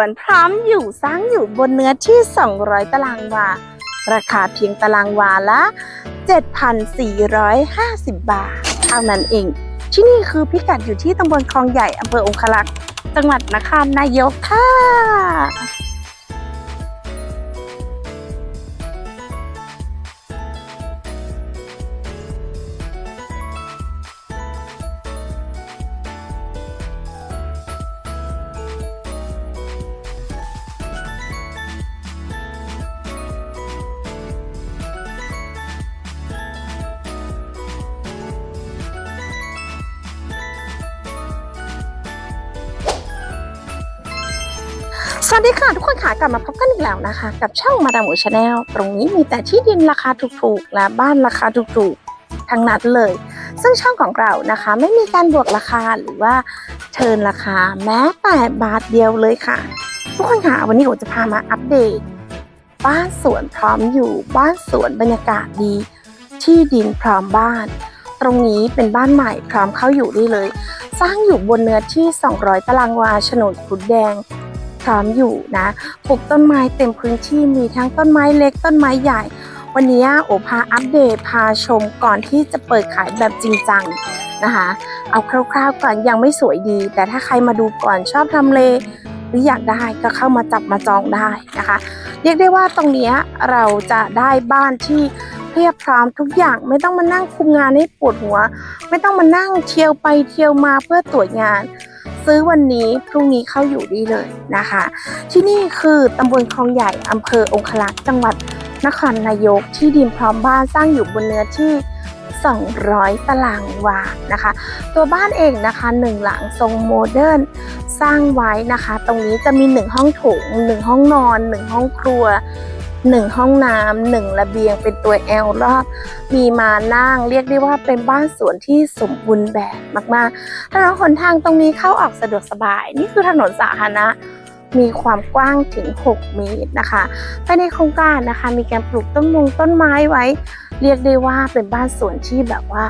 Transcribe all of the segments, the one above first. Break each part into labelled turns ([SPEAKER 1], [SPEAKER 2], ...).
[SPEAKER 1] วนพร้อมอยู่สร้างอยู่บนเนื้อที่ 200 ตารางวา ราคาเพียงตารางวาละ 7,450 บาท เท่านั้นเอง ที่นี่คือพิกัดอยู่ที่ตำบลคลองใหญ่อำเภอองคลักษ์จังหวัดนครนายกค่ะ สวัสดีค่ะ ทุกคนค่ะกลับมาพบกันอีกแล้วนะคะ กับช่องมาดามหมูชาแนลตรงนี้มีแต่ที่ดินราคาถูกๆ และบ้านราคาถูกๆ ทั้งนั้นเลย ซึ่งช่องของเรานะคะ ไม่มีการบวกราคาหรือว่าเทิร์นราคาแม้แต่บาทเดียวเลยค่ะ ทุกคนค่ะวันนี้ผมจะพามาอัปเดต บ้านสวนพร้อมอยู่บ้านสวนบรรยากาศดี ที่ดินพร้อมบ้าน ตรงนี้เป็นบ้านใหม่พร้อมเข้าอยู่ได้เลย สร้างอยู่บนเนื้อที่ 200 ตารางวาโฉนดขุดแดง พร้อมอยู่นะปลูกต้นไม้เต็มพื้นที่มีทั้งต้นไม้เล็กต้นไม้ใหญ่ วันนี้โอพาอัปเดตพาชมก่อนที่จะเปิดขายแบบจริงจังนะคะเอาคร่าวๆก่อนยังไม่สวยดี แต่ถ้าใครมาดูก่อนชอบทำเลหรืออยากได้ก็เข้ามาจับมาจองได้นะคะ เรียกได้ว่าตรงนี้เราจะได้บ้านที่เพียบพร้อมทุกอย่างไม่ต้องมานั่งคุมงานให้ปวดหัว ไม่ต้องมานั่งเที่ยวไปเที่ยวมาเพื่อตรวจงาน ซื้อวันนี้พรุ่งนี้เข้าอยู่ด้เลยนะคะ ที่นี่คือตำบลคลองใหญ่อำเภอองคลักษ์จังหวัดนครนายกที่ดินพร้อมบ้านสร้างอยู่บนเนื้อที่ 200 ตารางวานะคะ ตัวบ้านเองนะคะหนึ่งหลังทรงโมเดิร์นสร้างไว้นะคะ ตรงนี้จะมี 1 ห้องโถง 1 ห้องนอน 1 ห้องครัว 1ห้องน้ำหนึ่งระเบียงเป็นตัวแอลรอบมีมานั่งเรียกได้ว่าเป็นบ้านสวนที่สมบูรณ์แบบมากๆถนนหนทางตรงนี้เข้าออกสะดวกสบาย นี่คือถนนสาธารณะมีความกว้างถึง 6 เมตรนะคะภายในโครงการนะคะ มีการปลูกต้นมงต้นไม้ไว้ เรียกได้ว่าเป็นบ้านสวนที่แบบว่า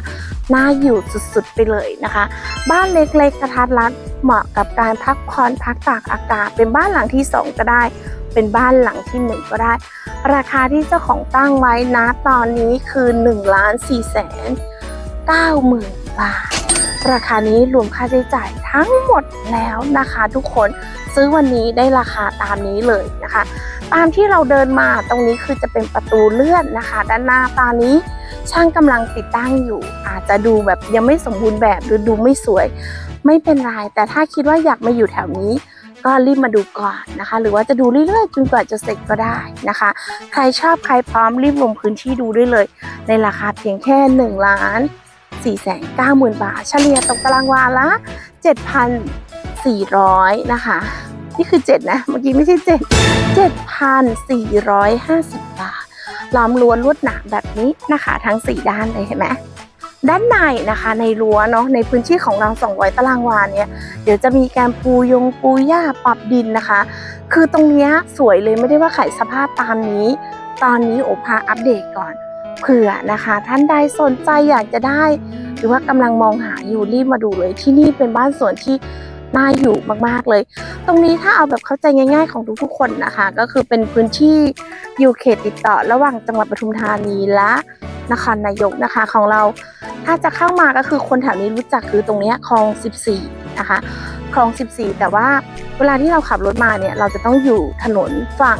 [SPEAKER 1] น่าอยู่สุดๆไปเลยนะคะ บ้านเล็กๆกระทัดรัดเหมาะกับการพักผ่อนพักตากอากาศ เป็นบ้านหลังที่ 2 ก็ได้ เป็นบ้านหลังที่1ก็ได้ ราคาที่เจ้าของตั้งไว้นะตอนนี้คือ1ล้าน4แสน9หมื่นบาท ราคานี้รวมค่าใช้จ่ายทั้งหมดแล้วนะคะทุกคนซื้อวันนี้ได้ราคาตามนี้เลยนะคะ ตามที่เราเดินมาตรงนี้คือจะเป็นประตูเลื่อนนะคะ ด้านหน้าตอนนี้ช่างกำลังติดตั้งอยู่ อาจจะดูแบบยังไม่สมบูรณ์แบบหรือดูไม่สวย ไม่เป็นไรแต่ถ้าคิดว่าอยากมาอยู่แถวนี้ ก็รีบมาดูก่อนนะคะ หรือว่าจะดูเรื่อยๆจนกว่าจะเสร็จก็ได้นะคะ ใครชอบใครพร้อมรีบลงพื้นที่ดูได้เลย ในราคาเพียงแค่1ล้าน4 9 0 0 0 0 บาท เฉลี่ยตกตารางวาละ 7,400 นะคะ นี่คือ 7 นะ เมื่อกี้ไม่ใช่ 7 7,450 บาทล้อมรั้วนลวดหนามแบบนี้นะคะ ทั้ง 4 ด้านเลยเห็นไหม ด้านในนะคะในรั้วเนาะในพื้นที่ของเรา 200 ตารางวาเนี่ยเดี๋ยวจะมีการปูยงปูหญ้าปรับดินนะคะ คือตรงเนี้ยสวยเลยไม่ได้ว่าขายสภาพตามนี้ ตอนนี้โอพาอัปเดตก่อนเผื่อนะคะ ท่านใดสนใจอยากจะได้ หรือว่ากำลังมองหาอยู่รีบมาดูเลยที่นี่เป็นบ้านสวนที่น่าอยู่มากๆเลย ตรงนี้ถ้าเอาแบบเข้าใจง่าย ๆ ของทุกๆคนนะคะ ก็คือเป็นพื้นที่อยู่เขตติดต่อระหว่างจังหวัดปทุมธานีและ นครนายกนะคะของเรา ถ้าจะเข้ามาก็คือคนแถวนี้รู้จักคือตรงนี้คลอง 14 นะคะคลอง 14 แต่ว่าเวลาที่เราขับรถมาเนี่ยเราจะต้องอยู่ถนนฝั่ง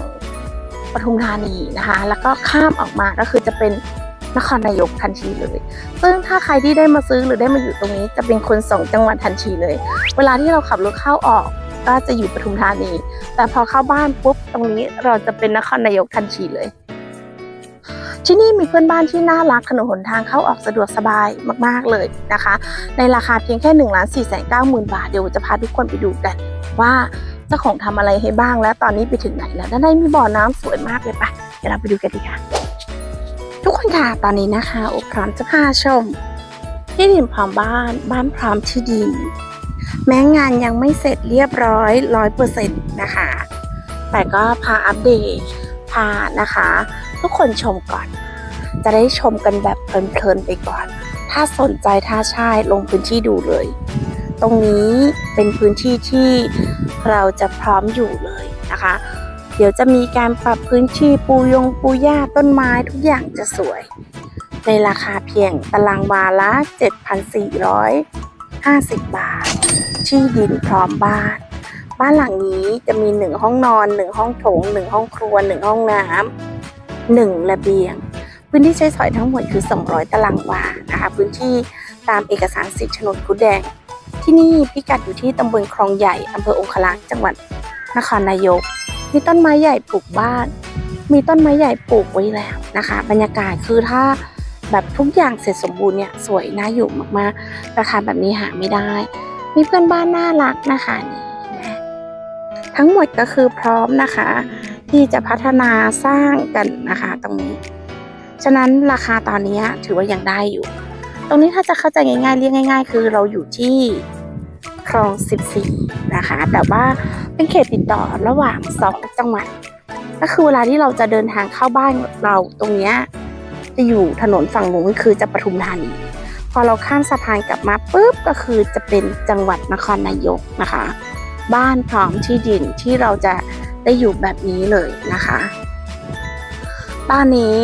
[SPEAKER 1] ปทุมธานีนะคะ แล้วก็ข้ามออกมาก็คือจะเป็นนครนายกทันทีเลย ซึ่งถ้าใครที่ได้มาซื้อหรือได้มาอยู่ตรงนี้ จะเป็นคนสองจังหวัดทันทีเลย เวลาที่เราขับรถเข้าออกก็จะอยู่ปทุมธานี แต่พอเข้าบ้านปุ๊บตรงนี้เราจะเป็นนครนายกทันทีเลย ที่นี่มีเพื่อนบ้านที่น่ารักถนนหนทางเข้าออกสะดวกสบายมากๆเลยนะคะ ในราคาเพียงแค่1นึ่งล้านสี่แสนเก้าหมื่นบาทเดี๋ยวจะพาทุกคนไปดูกัน ว่าเจ้าของทำอะไรให้บ้างและตอนนี้ไปถึงไหนแล้วด้านในมีบ่อน้ำสวยมากเลยปะเดี๋ยวเราไปดูกันดีค่ะ ทุกคนค่ะตอนนี้นะคะอุพร้อมจะพาชม ที่ดินพร้อมบ้านบ้านพร้อมที่ดินแม้งานยังไม่เสร็จเรียบร้อยร้อยเปอร์เซ็นต์นะคะ แต่ก็พาอัปเดตพานะคะ ทุกคนชมก่อน จะได้ชมกันแบบเพลินๆไปก่อน ถ้าสนใจถ้าใช่ลงพื้นที่ดูเลย ตรงนี้เป็นพื้นที่ที่เราจะพร้อมอยู่เลยนะคะ เดี๋ยวจะมีการปรับพื้นที่ปูยงปูหญ้าต้นไม้ทุกอย่างจะสวย ในราคาเพียงตารางวาละ 7,450 บาท ที่ดินพร้อมบ้านบ้านหลังนี้จะมี1ห้องนอน1ห้องโถง1ห้องครัว1ห้องน้ำ 1 ระเบียง พื้นที่ใช้สอยทั้งหมดคือ 200 ตารางวานะคะพื้นที่ตามเอกสารสิทธิโฉนดคุดแดง ที่นี่พิกัดอยู่ที่ตำบลคลองใหญ่อำเภอองคลักษ์จังหวัดนครนายก มีต้นไม้ใหญ่ปลูกบ้าน มีต้นไม้ใหญ่ปลูกไว้แล้วนะคะ บรรยากาศคือถ้าแบบทุกอย่างเสร็จสมบูรณ์เนี่ยสวยน่าอยู่มากๆ ราคาแบบนี้หาไม่ได้ มีเพื่อนบ้านน่ารักนะคะนี่นะทั้งหมดก็คือพร้อมนะคะ ที่จะพัฒนาสร้างกันนะคะตรงนี้ ฉะนั้นราคาตอนนี้ถือว่ายังได้อยู่ ตรงนี้ถ้าจะเข้าใจง่ายๆเรียกง่าย ๆ คือเราอยู่ที่คลอง 14 นะคะ แต่ว่าเป็นเขตติดต่อระหว่างสองจังหวัด ก็คือเวลาที่เราจะเดินทางเข้าบ้านเราตรงนี้จะอยู่ถนนฝั่งนู้นคือจะปทุมธานี พอเราข้ามสะพานกลับมาปุ๊บก็คือจะเป็นจังหวัดนครนายกนะคะ บ้านพร้อมที่ดินที่เราจะ ได้อยู่แบบนี้เลยนะคะบ้านนี้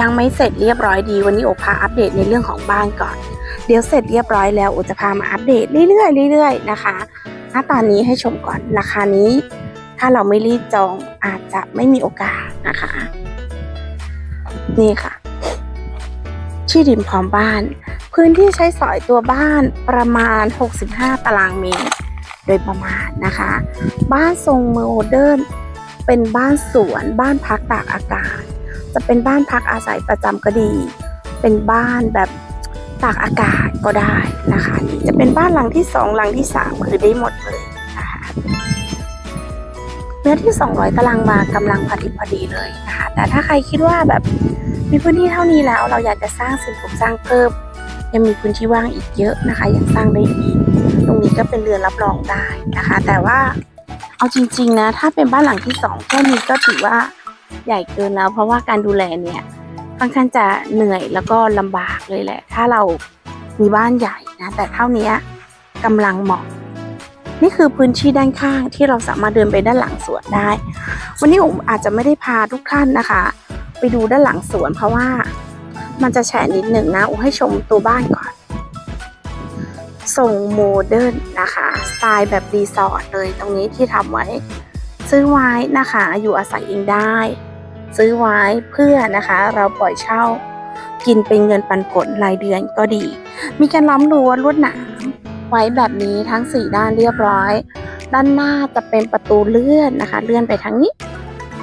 [SPEAKER 1] ยังไม่เสร็จเรียบร้อยดี วันนี้โอพาอัปเดตในเรื่องของบ้านก่อน เดี๋ยวเสร็จเรียบร้อยแล้วโอจะพามาอัปเดตเรื่อยๆเรื่อยๆนะคะณตอนนี้ให้ชมก่อนราคานี้ ถ้าเราไม่รีบจองอาจจะไม่มีโอกาสนะคะ นี่ค่ะที่ดินพร้อมบ้าน พื้นที่ใช้สอยตัวบ้านประมาณ 65 ตารางเมตร ดยประมาณนะคะ บ้านทรงโมเดิร์นเป็นบ้านสวนบ้านพักตากอากาศ จะเป็นบ้านพักอาศัยประจำก็ดี เป็นบ้านแบบตากอากาศก็ได้นะคะนี่จะเป็นบ้านหลังที่สองหลังที่สามคือได้หมดเลยนะคะเนื้อที่ 200 ตารางวากำลังพอดีพอดีเลยนะคะแต่ถ้าใครคิดว่าแบบมีพื้นที่เท่านี้แล้วเราอยากจะสร้างสิ่งปลูกสร้างเพิ่มยังมีพื้นที่ว่างอีกเยอะนะคะยังสร้างได้อีก นี้ก็เป็นเรือนรับรองได้นะคะ แต่ว่าเอาจริง ๆ นะ ถ้าเป็นบ้านหลังที่สองแค่นี้ก็ถือว่าใหญ่เกินแล้ว เพราะว่าการดูแลเนี่ยค่อนข้างจะเหนื่อยแล้วก็ลำบากเลยแหละ ถ้าเรามีบ้านใหญ่นะ แต่เท่านี้กำลังเหมาะ นี่คือพื้นที่ด้านข้างที่เราสามารถเดินไปด้านหลังสวนได้ วันนี้ผมอาจจะไม่ได้พาทุกท่านนะคะ ไปดูด้านหลังสวนเพราะว่ามันจะแฉะนิดหนึ่งนะผมให้ชมตัวบ้านก่อน ทรงโมเดิร์นนะคะ สไตล์แบบรีสอร์ทเลยตรงนี้ที่ทำไว้ ซื้อไว้นะคะอยู่อาศัยเองได้ ซื้อไว้เพื่อนะคะเราปล่อยเช่า กินเป็นเงินปันผลรายเดือนก็ดี มีการล้อมรั้วลวดหนามไว้แบบนี้ทั้งสี่ด้านเรียบร้อย ด้านหน้าจะเป็นประตูเลื่อนนะคะ เลื่อนไปทางนี้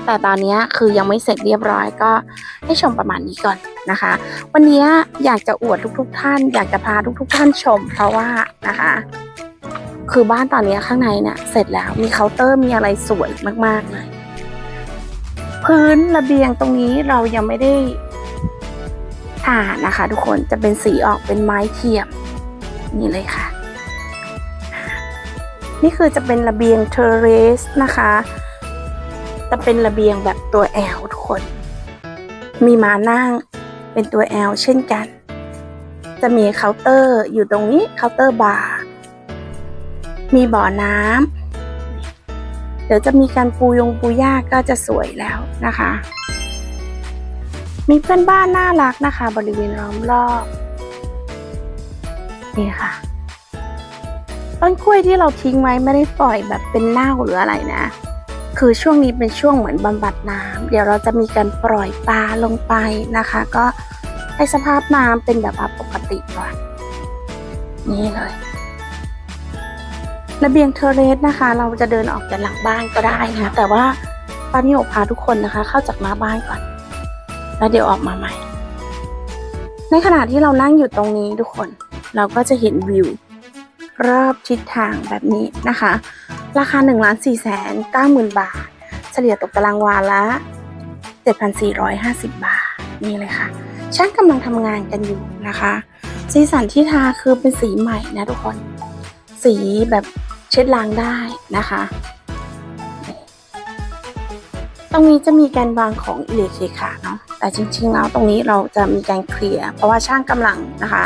[SPEAKER 1] แต่ตอนนี้คือยังไม่เสร็จเรียบร้อยก็ให้ชมประมาณนี้ก่อน นะคะ วันนี้อยากจะอวดทุกๆทท่าน อยากจะพาทุกๆทท่านชม เพราะว่านะคะ คือบ้านตอนนี้ข้างในเนี่ยเสร็จแล้วมีเคาน์เตอร์มีอะไรสวยมากๆเลยพื้นระเบียงตรงนี้เรายังไม่ได้ทานะคะ ทุกคนจะเป็นสีออกเป็นไม้เทียมนี่เลยค่ะ นี่คือจะเป็นระเบียงเทเรสนะคะ จะเป็นระเบียงแบบตัว L ทุกคน มีมานั่ง เป็นตัว L เช่นกัน จะมีเคาน์เตอร์อยู่ตรงนี้เคาน์เตอร์บาร์มีบ่อน้ำเดี๋ยวจะมีการปูยงปูหญ้าก็จะสวยแล้วนะคะ มีเพื่อนบ้านน่ารักนะคะ บริเวณล้อมรอบนี่ค่ะต้นกล้วยที่เราทิ้งไว้ไม่ได้ปล่อยแบบเป็นเน่าหรืออะไรนะ คือช่วงนี้เป็นช่วงเหมือนบำบัดน้ำเดี๋ยวเราจะมีการปล่อยปลาลงไปนะคะ ก็ให้สภาพน้ำเป็นแบบว่าปกติก่อนนี่เลยระเบียงเทเรสนะคะ เราจะเดินออกจากหลังบ้านก็ได้นะแต่ว่าตอนนี้โอพาทุกคนนะคะ เข้าจากหน้าบ้านก่อน แล้วเดี๋ยวออกมาใหม่ ในขณะที่เรานั่งอยู่ตรงนี้ทุกคน เราก็จะเห็นวิว รอบทิศทางแบบนี้นะคะ ราคา1ล้าน4แสน9หมื่นบาท เฉลี่ยตกตารางวาละ 7,450 บาท นี่เลยค่ะ ช่างกำลังทำงานกันอยู่นะคะ สีสันที่ทาคือเป็นสีใหม่นะทุกคน สีแบบเช็ดล้างได้นะคะ ตรงนี้จะมีการวางของอิเล็กทริกค่ะเนาะ แต่จริงๆแล้วตรงนี้เราจะมีการเคลียร์ เพราะว่าช่างกำลังนะคะ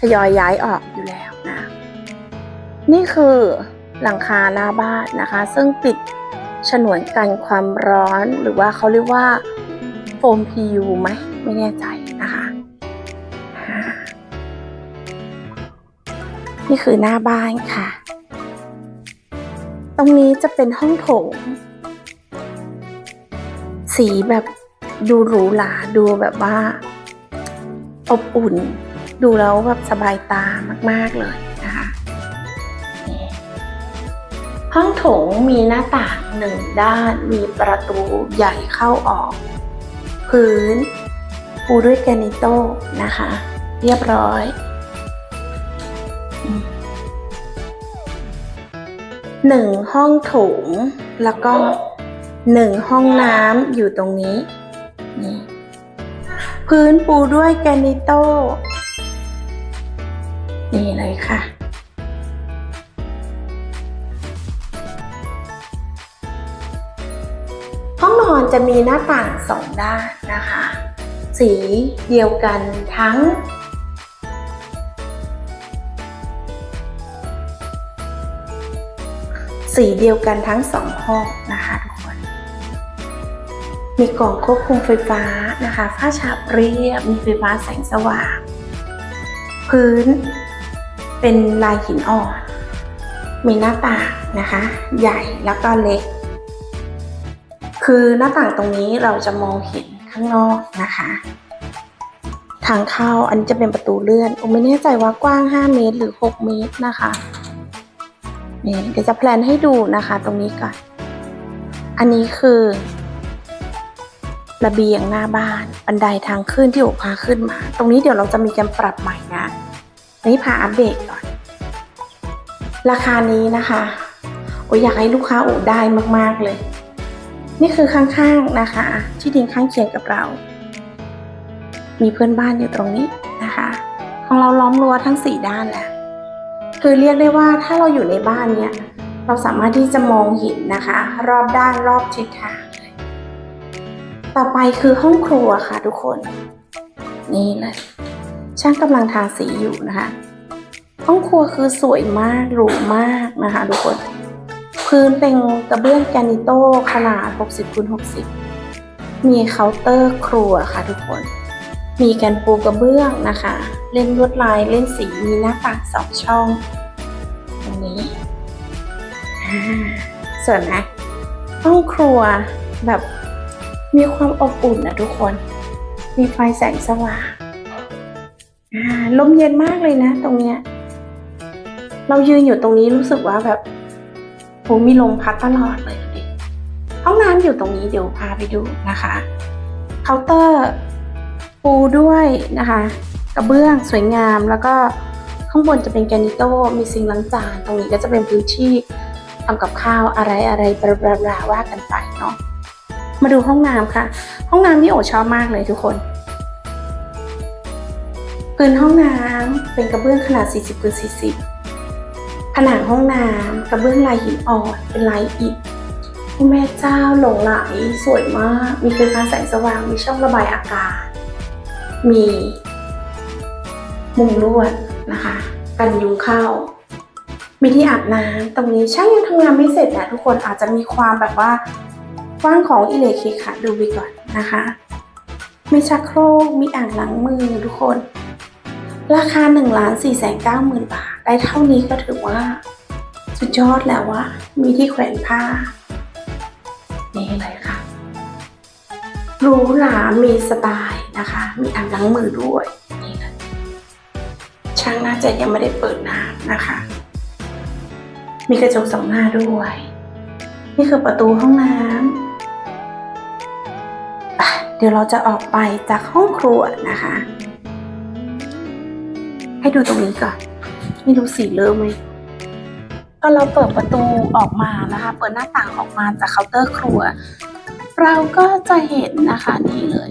[SPEAKER 1] ทยอยย้ายออก นี่คือหลังคาหน้าบ้านนะคะ ซึ่งติดฉนวนกันความร้อนหรือว่าเขาเรียกว่าโฟม PU ไหมไม่แน่ใจนะคะ นี่คือหน้าบ้านค่ะ ตรงนี้จะเป็นห้องโถง สีแบบดูหรูหราดูแบบว่า อบอุ่น ดูแล้วแบบสบายตามาก ๆ เลย ห้องโถงมีหน้าต่างหนึ่งด้านมีประตูใหญ่เข้าออก พื้น ปูด้วยแกนิโต้นะคะ เรียบร้อย หนึ่งห้องโถง แล้วก็หนึ่งห้องน้ำอยู่ตรงนี้นี่พื้นปูด้วยแกนิโต้นี่เลยค่ะ จะมีหน้าต่างสองด้านนะคะ สีเดียวกันทั้ง สีเดียวกันทั้งสองห้องนะคะทุกคน มีกล่องควบคุมไฟฟ้านะคะฝ้าฉาบเรียบ มีไฟฟ้าแสงสว่าง พื้นเป็นลายหินอ่อน มีหน้าต่างนะคะ ใหญ่แล้วก็เล็ก คือหน้าต่างตรงนี้เราจะมองเห็นข้างนอกนะคะ ทางเข้าอันนี้จะเป็นประตูเลื่อนโอไม่แน่ใจว่ากว้าง 5 เมตรหรือ 6 เมตรนะคะนี่เดี๋ยวจะแพลนให้ดูนะคะ ตรงนี้ก่อน อันนี้คือระเบียงหน้าบ้านบันไดทางขึ้นที่โอพาขึ้นมา ตรงนี้เดี๋ยวเราจะมีการปรับใหม่นะนนี้พาอัปเดตก่อน ราคานี้นะคะโออยากให้ลูกค้าโอได้มากๆเลย นี่คือข้างๆนะคะ ที่ดินข้างเคียงกับเรา มีเพื่อนบ้านอยู่ตรงนี้นะคะ ของเราล้อมรั้วทั้งสี่ด้านแหละคือเรียกได้ว่าถ้าเราอยู่ในบ้านเนี่ย เราสามารถที่จะมองเห็นนะคะ รอบด้านรอบทิศทางเลยต่อไปคือห้องครัวค่ะทุกคน นี่เลยช่างกำลังทาสีอยู่นะคะ ห้องครัวคือสวยมากหรูมากนะคะ ทุกคน พื้นเป็นกระเบื้องแกนิโต้ขนาด 60คูณ60 มีเคาน์เตอร์ครัวค่ะทุกคน มีการปูกระเบื้องนะคะ เล่นลวดลายเล่นสีมีหน้าต่างสองช่องตรงนี้ ส่วนนะห้องครัวแบบมีความอบอุ่นนะทุกคน มีไฟแสงสว่างลมเย็นมากเลยนะตรงเนี้ย เรายืนอยู่ตรงนี้รู้สึกว่าแบบ โหมีลมพัดตลอดเลยดิห้องน้ำอยู่ตรงนี้เดี๋ยวพาไปดูนะคะเคาน์เตอร์ปูด้วยนะคะ กระเบื้องสวยงามแล้วก็ข้างบนจะเป็นแกนิโต้มีซิงล้างจานตรงนี้ก็จะเป็นพื้นที่ทำกับข้าวอะไรอะไรบลาบลาว่ากันไปเนาะมาดูห้องน้ำค่ะ ห้องน้ำนี่โอชอบมากเลยทุกคนพื้นห้องน้ำเป็นกระเบื้องขนาด 40คูณ40 ผนังห้องน้ำกระเบื้องลายหินอ่อนเป็นลายอิฐโอ้แม่เจ้าหลงไหลสวยมาก มีไฟฟ้าแสงสว่างมีช่องระบายอากาศ มีมุมลวดนะคะ กันยุงเข้า มีที่อาบน้ำตรงนี้ช่างยังทำงานไม่เสร็จนะทุกคนอาจจะมีความแบบว่าว่างของอิเล็กทริกค่ะดูไปก่อนนะคะ มีชักโครกมีอ่างล้างมือทุกคน ราคา1นึ่งล้านสี่แสนเก้าหมื่นบาท ได้เท่านี้ก็ถือว่า สุดยอดแล้วว่า มีที่แขวนผ้า นี่เลยค่ะรูหรามีสไตล์นะคะ มีอ่างล้างมือด้วยนี่เลยช่างน่าจะยังไม่ได้เปิดน้ำนะคะ มีกระจกสองหน้าด้วย นี่คือประตูห้องน้ำเดี๋ยวเราจะออกไปจากห้องครัวนะคะ ให้ดูตรงนี้ก่อนไม่รู้สีเริ่มไหมก็เราเปิดประตูออกมานะคะ เปิดหน้าต่างออกมาจากเคาน์เตอร์ครัว เราก็จะเห็นนะคะนี่เลย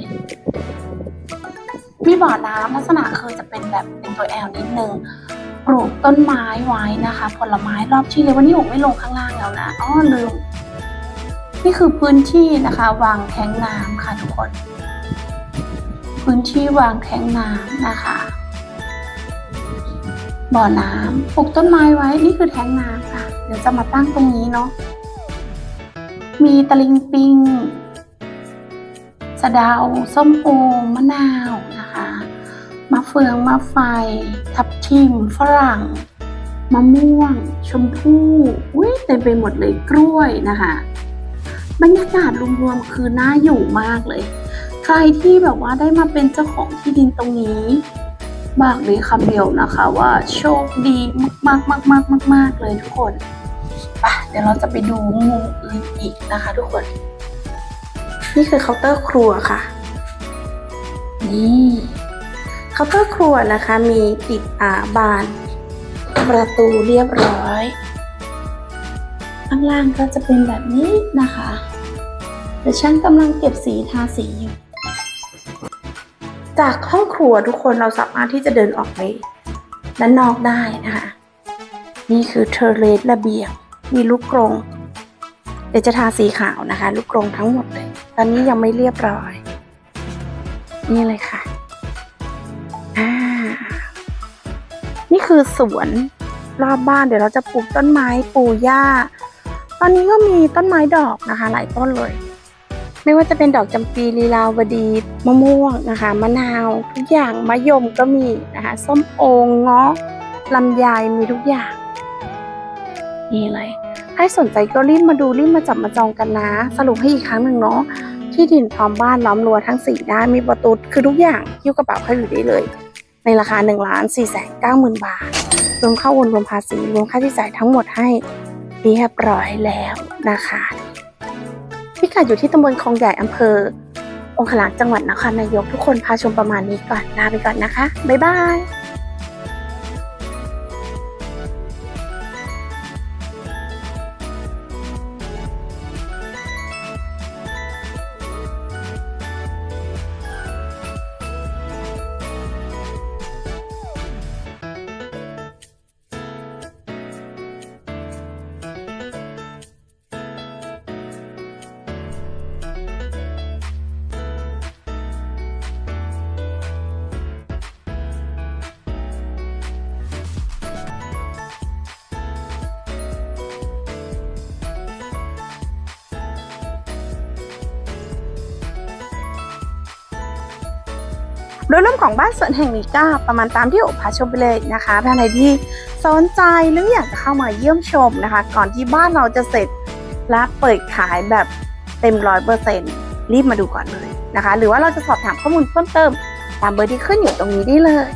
[SPEAKER 1] มีบ่อน้ำลักษณะคือจะเป็นแบบเป็นตัวแอลนิดนึงปลูกต้นไม้ไว้นะคะ ผลไม้รอบที่เลยวันนี้ผมไม่ลงข้างล่างแล้วนะอ๋อลืมนี่คือพื้นที่นะคะ วางแทงน้ำค่ะทุกคน พื้นที่วางแทงน้ำนะคะ บ่อน้ำปลูกต้นไม้ไว้นี่คือแทงน้ำค่ะ เดี๋ยวจะมาตั้งตรงนี้เนาะมีตะลิงปิงสะดาวส้มโอมะนาวนะคะมะเฟืองมะไฟ ทับทิมฝรั่งมะม่วง ชมพู่อุ้ยเต็มไปหมดเลยกล้วยนะคะบรรยากาศรวมๆคือน่าอยู่มากเลย ใครที่แบบว่าได้มาเป็นเจ้าของที่ดินตรงนี้ บอกเลยคำเดียวนะคะว่าโชคดีมากๆมากๆมากๆเลยทุกคนไปเดี๋ยวเราจะไปดูมุมอื่นอีกนะคะ ทุกคน นี่คือเคาน์เตอร์ครัวค่ะ นี่เคาน์เตอร์ครัวนะคะ มีติดอ่าบานประตูเรียบร้อย ข้างล่างก็จะเป็นแบบนี้นะคะเดี๋ยวฉันกำลังเก็บสีทาสีอยู่ จากห้องครัวทุกคนเราสามารถที่จะเดินออกไปด้านนอกได้นะคะ นี่คือเทอร์เลสระเบียง มีลูกกรงเดี๋ยวจะทาสีขาวนะคะ ลูกกรงทั้งหมดเลย ตอนนี้ยังไม่เรียบร้อย นี่เลยค่ะอ่านี่คือสวนรอบบ้านเดี๋ยวเราจะปลูกต้นไม้ปลูกหญ้า ตอนนี้ก็มีต้นไม้ดอกนะคะ หลายต้นเลย ไม่ว่าจะเป็นดอกจำปีลีลาวดีมะม่วงนะคะมะนาวทุกอย่างมะยมก็มีนะคะส้มโองเงาะลำไยมีทุกอย่างนี่เลยใครสนใจก็รีบมาดูรีบมาจับมาจองกันนะ สรุปให้อีกครั้งหนึ่งเนาะที่ดินพร้อมบ้านล้อมรั้วทั้งสี่ด้านมีประตูคือทุกอย่างยิ้วกระเป๋าเข้าอยู่ได้เลย ในราคา1นึ่งล้านสี่แสนเก้าหมื่นบาท รวมค่าวนรวมภาษีรวมค่าใช้จ่ายทั้งหมดให้เรียบร้อยแล้วนะคะ พิกัดอยู่ที่ตำบลคลองใหญ่อำเภอ องคลักษ์จังหวัดนครนายกทุกคนพาชมประมาณนี้ก่อนลาไปก่อนนะคะ บ๊ายบาย โดยรวมของบ้านสวนแห่งนี้ก็ประมาณตามที่โอพาชมไปเลยนะคะท่านใดที่สนใจหรืออยากจะเข้ามาเยี่ยมชมนะคะ ก่อนที่บ้านเราจะเสร็จและเปิดขายแบบเต็มร้อยเปอร์เซ็นต์รีบมาดูก่อนเลยนะคะ หรือว่าเราจะสอบถามข้อมูลเพิ่มเติม ตามเบอร์ที่ขึ้นอยู่ตรงนี้ได้เลย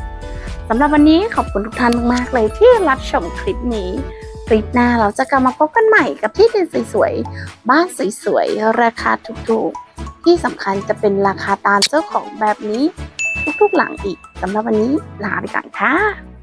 [SPEAKER 1] สำหรับวันนี้ขอบคุณทุกท่านมากๆเลยที่รับชมคลิปนี้ คลิปหน้าเราจะกลับมาพบกันใหม่กับที่ดินสวยๆ บ้านสวยๆ ราคาถูกๆ ที่สำคัญจะเป็นราคาตามเจ้าของแบบนี้ ทุกๆหลังอีกสำหรับวันนี้ลาไปก่อนค่ะ